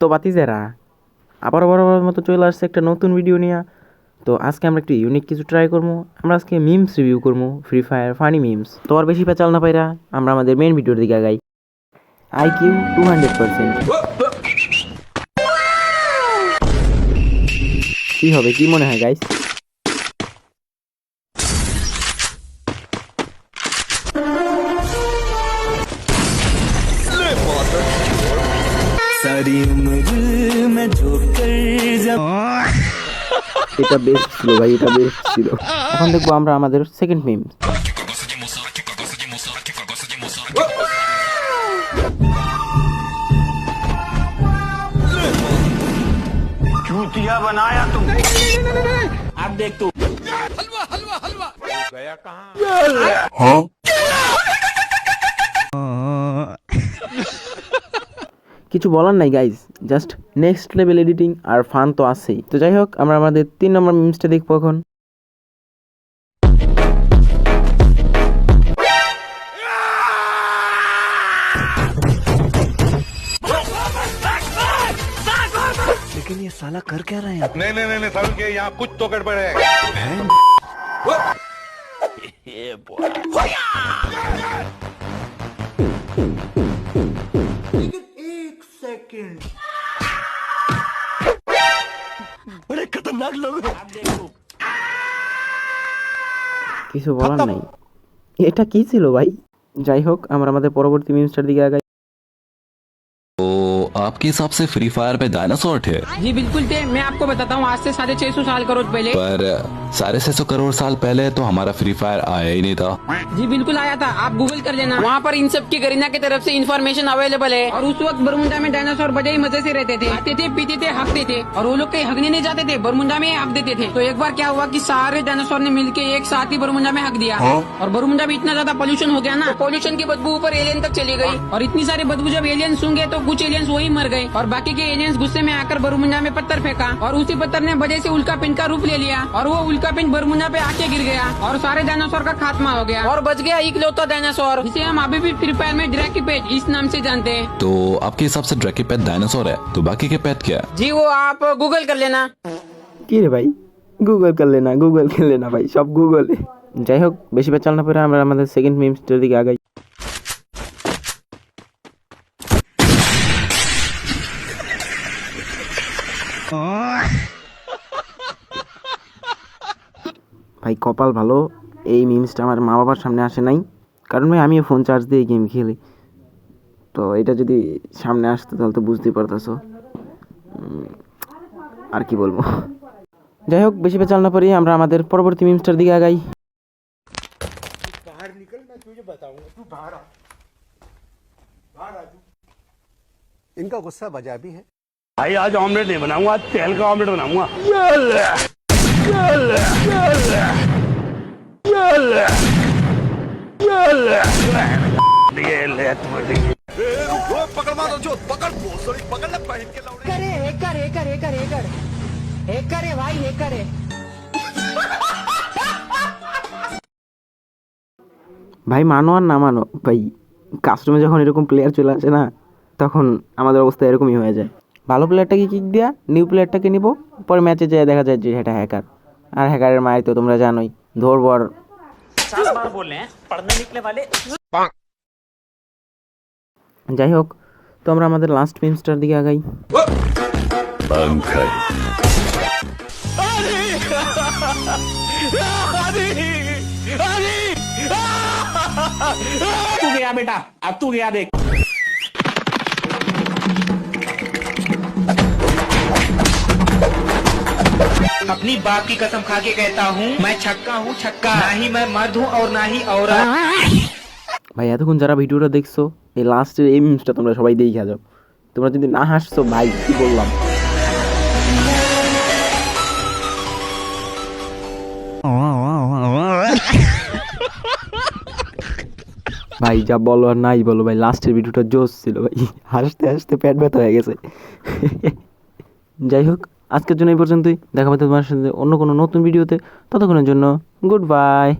তো যারা আবার বরাবর মতো চলে আসছে একটা নতুন ভিডিও নিয়ে তো আজকে আমরা একটু ইউনিক কিছু ট্রাই করবো আমরা আজকে মিমস রিভিউ করবো ফ্রি ফায়ার ফানি মিমস তো আর বেশি পেঁচাল না পাইরা আমরা আমাদের মেন ভিডিওর দিকে আগাই I Q two hundred percent কী হবে কী মনে হয় গাইস सारी उम्र मैं जोकर এটা বেস্ট ছিল ভাই এটা বেস্ট ছিল এখন দেখবো আমরা আমাদের সেকেন্ড মিম चूतिया बनाया तुम अब देख तू हलवा हलवा हलवा गया कहाँ हाँ কিছু বলার নাই guys just next level editing আর ফান তো আছেই তো যাই হোক আমরা আমাদের তিন নাম্বার মিমসটা দেখব এখন लेकिन ये साला कर क्या रहे हैं नहीं नहीं नहीं नहीं साले यहां कुछ तो गड़बड़ है हैं ओए बॉय होया আরে খতরনাক লোক কিছু বলার নাই এটা কি ছিল ভাই যাই হোক আমরা আমাদের পরবর্তী दिया गया আগাই तो आपके हिसाब से फ्री फायर में डायनासोर थे जी बिल्कुल थे मैं आपको बताता हूँ आज से साढ़े छह सौ साल करोड़ पहले पर साढ़े छह सौ करोड़ साल पहले तो हमारा फ्री फायर आया ही नहीं था जी बिल्कुल आया था आप गूगल कर लेना वहाँ पर इन सब की करीना की तरफ से इन्फॉर्मेशन अवेलेबल है और उस वक्त बरमुंडा में डायनासोर बड़े ही मजे से रहते थे आते थे पीते थे हकते थे और वो लोग कहीं हकने नहीं जाते थे बरमुंडा में हक देते थे तो एक बार क्या हुआ की सारे डायनासोर ने मिल एक साथ ही बरमुंडा में हक दिया हाँ। और बरमुंडा में इतना ज्यादा पोल्यूशन हो गया ना पोल्यूशन तो की बदबू ऊपर एलियन तक चली गई और इतनी सारी बदबू जब एलियन सूंगे तो कुछ एलियंस वही मर गए और बाकी के एलियंस गुस्से में आकर बरमुंडा में पत्थर फेंका और उसी पत्थर ने बजे से उल्का पिन का रूप ले लिया और वो पिकअपिन बरमुना पे आके गिर गया और सारे डायनासोर का खात्मा हो गया और बच गया एक इकलौता डायनासोर जिसे हम अभी भी फ्री फायर में ड्रैकीपेट इस नाम से जानते हैं तो आपके हिसाब से ड्रैकीपेट डायनासोर है तो बाकी के पेट क्या जी वो आप गूगल कर लेना কি রে ভাই গুগল করলে না গুগল খেললে না ভাই সব গুগলে যাই হোক বেশি বেচাল না পরে আমরা আমাদের সেকেন্ড মিমসটার দিকে আগাই Oh. भाई कपाल भलो ए मीम्सটা আমার মা বাবা সামনে আসে নাই কারণ আমি আমি ফোন চার্জ দিয়ে গেম খেলে তো এটা যদি সামনে আসতে দাল তো বুঝতেই পারতাছ আর কি বলবো যাই হোক বেশি পেচাল না পরি আমরা আমাদের পরবর্তী मीम्सটার দিকে গাই बाहर निकल ना तुझे बताऊंगा तू बाहर आ बाहर आ तू इनका गुस्सा वाजिब है भाई आज ओमलेट नहीं बनाऊंगा तेल का ओमलेट बनाऊंगा ले ले ले ভাই মানো আর না মানো ভাই কাস্টমে যখন এরকম প্লেয়ার চলে আসে না তখন আমাদের অবস্থা এরকমই হয়ে যায় ভালো প্লেয়ারটাকে কিক দেওয়া নিউ প্লেয়ারটাকে নিব পরে ম্যাচে যেয়ে দেখা যায় যে সেটা হ্যাকার আর হ্যাকারের মায়ের তো তোমরা জানোই আর যাই হোক তো আমরা আমাদের লাস্ট মিমসটার দিকে আগাই बेटा अब तू गया देख अपनी बाप की कसम खा के कहता हूँ मैं छक्का हूँ छक्का ना ही मैं मर्द हूँ और ना ही औरत ভাই এতক্ষণ যারা ভিডিওটা দেখছো এই লাস্টের এই মিমসটা তোমরা সবাই দেখে যাও তোমরা যদি না হাসছো ভাই কি বললাম ভাই যা বলো আর নাই বলো ভাই লাস্টের ভিডিওটা জোস ছিল ভাই হাসতে হাসতে প্যাট ব্যথা হয়ে গেছে যাই হোক আজকের জন্য এই পর্যন্তই দেখা তোমার সাথে অন্য কোনো নতুন ভিডিওতে ততক্ষণের জন্য গুড বাই